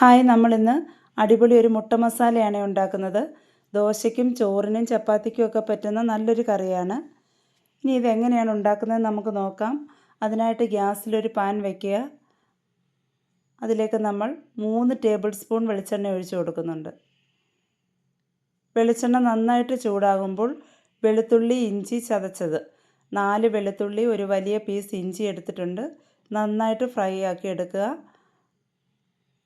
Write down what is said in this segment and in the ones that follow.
Hi നമ്മളിന്ന് അടിപൊളി ഒരു മുട്ട മസാലയാണ് ഉണ്ടാക്കുന്നത്. ദോശയ്ക്കും ചോറിനും ചപ്പാത്തിക്കും ഒക്കെ പറ്റുന്ന നല്ലൊരു കറിയാണ്. ഇനി ഇതെങ്ങനെയാണ് ഉണ്ടാക്കുന്നത് നമുക്ക് നോക്കാം. അതിനായിട്ട് ഗ്യാസിലൊരു പാൻ വയ്ക്കുക അതിലേക്ക് നമ്മൾ മൂന്ന് ടേബിൾ സ്പൂൺ വെളിച്ചെണ്ണ ഒഴിച്ചു കൊടുക്കുന്നുണ്ട്. വെളിച്ചെണ്ണ നന്നായിട്ട് ചൂടാകുമ്പോൾ വെളുത്തുള്ളി ഇഞ്ചി ചതച്ചത്. നാല് വെളുത്തുള്ളി ഒരു വലിയ പീസ് ഇഞ്ചി എടുത്തിട്ടുണ്ട്. നന്നായിട്ട് ഫ്രൈ ആക്കി എടുക്കുക.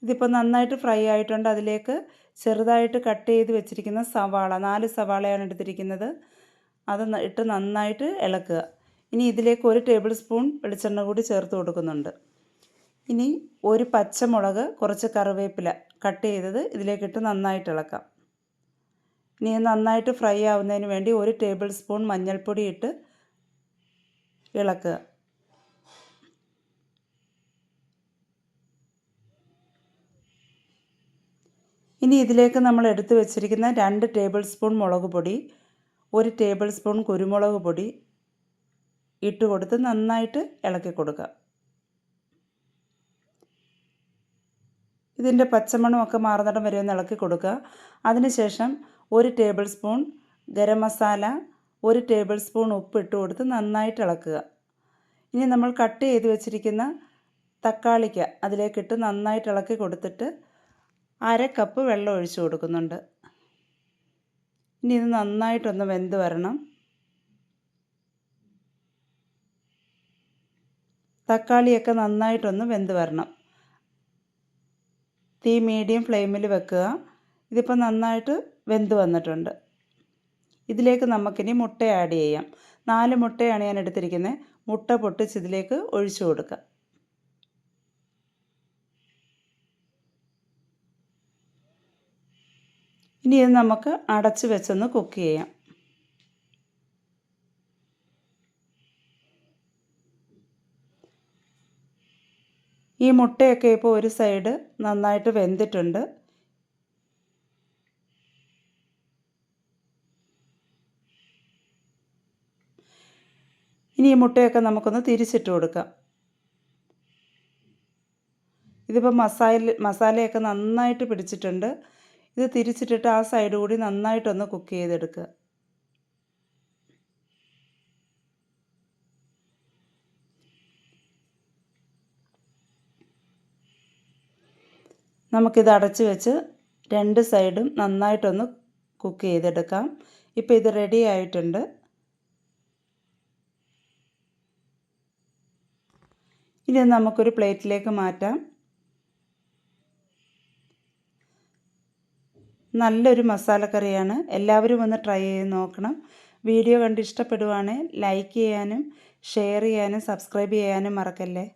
ഇതിപ്പോൾ നന്നായിട്ട് ഫ്രൈ ആയിട്ടുണ്ട്. അതിലേക്ക് ചെറുതായിട്ട് കട്ട് ചെയ്ത് വെച്ചിരിക്കുന്ന സവാള നാല് സവാളയാണ് എടുത്തിരിക്കുന്നത്. അത് ഇട്ട് നന്നായിട്ട് ഇളക്കുക. ഇനി ഇതിലേക്ക് ഒരു ടേബിൾ സ്പൂൺ വെളിച്ചെണ്ണ കൂടി ചേർത്ത് കൊടുക്കുന്നുണ്ട്. ഇനി ഒരു പച്ചമുളക് കുറച്ച് കറിവേപ്പില കട്ട് ചെയ്തത് ഇതിലേക്കിട്ട് നന്നായിട്ട് ഇളക്കാം. ഇനി നന്നായിട്ട് ഫ്രൈ ആവുന്നതിന് വേണ്ടി ഒരു ടേബിൾ സ്പൂൺ മഞ്ഞൾപ്പൊടി ഇട്ട് ഇളക്കുക. ഇനി ഇതിലേക്ക് നമ്മൾ എടുത്തു വെച്ചിരിക്കുന്ന രണ്ട് ടേബിൾ സ്പൂൺ മുളക് പൊടി ഒരു ടേബിൾ സ്പൂൺ കുരുമുളക് പൊടി ഇട്ട് കൊടുത്ത് നന്നായിട്ട് ഇളക്കി കൊടുക്കുക. ഇതിന്റെ പച്ചമണമൊക്കെ മാറുന്നിടം വരെ ഒന്ന് ഇളക്കി കൊടുക്കുക. അതിനുശേഷം ഒരു ടേബിൾ സ്പൂൺ ഗരം മസാല ഒരു ടേബിൾ സ്പൂൺ ഉപ്പ് ഇട്ട് കൊടുത്ത് നന്നായിട്ട് ഇളക്കുക. ഇനി നമ്മൾ കട്ട് ചെയ്ത് വെച്ചിരിക്കുന്ന തക്കാളിക്ക അതിലേക്കിട്ട് നന്നായിട്ട് ഇളക്കി കൊടുത്തിട്ട് അര കപ്പ് വെള്ളം ഒഴിച്ചു കൊടുക്കുന്നുണ്ട്. ഇനി ഇത് നന്നായിട്ടൊന്ന് വെന്ത് വരണം. തക്കാളിയൊക്കെ നന്നായിട്ടൊന്ന് വെന്ത് വരണം. തീ മീഡിയം ഫ്ലെയിമിൽ വെക്കുക. ഇതിപ്പോൾ നന്നായിട്ട് വെന്ത് വന്നിട്ടുണ്ട്. ഇതിലേക്ക് നമുക്കിനി മുട്ട ആഡ് ചെയ്യാം. നാല് മുട്ടയാണ് ഞാൻ എടുത്തിരിക്കുന്നത് മുട്ട പൊട്ടിച്ച് ഇതിലേക്ക് ഒഴിച്ചു കൊടുക്കുക ഇനി ഇത് നമുക്ക് അടച്ച് വെച്ചൊന്ന് കുക്ക് ചെയ്യാം. ഈ മുട്ടയൊക്കെ ഇപ്പോൾ ഒരു സൈഡ് നന്നായിട്ട് വെന്തിട്ടുണ്ട്. ഇനി ഈ മുട്ടയൊക്കെ നമുക്കൊന്ന് തിരിച്ചിട്ട് കൊടുക്കാം. ഇതിപ്പോൾ മസാല മസാലയൊക്കെ നന്നായിട്ട് പിടിച്ചിട്ടുണ്ട്. ഇത് തിരിച്ചിട്ടിട്ട് ആ സൈഡ് കൂടി നന്നായിട്ടൊന്ന് കുക്ക് ചെയ്തെടുക്കുക. നമുക്കിത് അടച്ച് വെച്ച് രണ്ട് സൈഡും നന്നായിട്ടൊന്ന് കുക്ക് ചെയ്തെടുക്കാം. ഇപ്പോൾ ഇത് റെഡി ആയിട്ടുണ്ട്. ഇനി നമുക്കൊരു പ്ലേറ്റിലേക്ക് മാറ്റാം. നല്ലൊരു മസാലക്കറിയാണ്. എല്ലാവരും ഒന്ന് ട്രൈ ചെയ്ത് നോക്കണം. വീഡിയോ കണ്ട് ഇഷ്ടപ്പെടുവാണെങ്കിൽ ലൈക്ക് ചെയ്യാനും ഷെയർ ചെയ്യാനും സബ്സ്ക്രൈബ് ചെയ്യാനും മറക്കല്ലേ?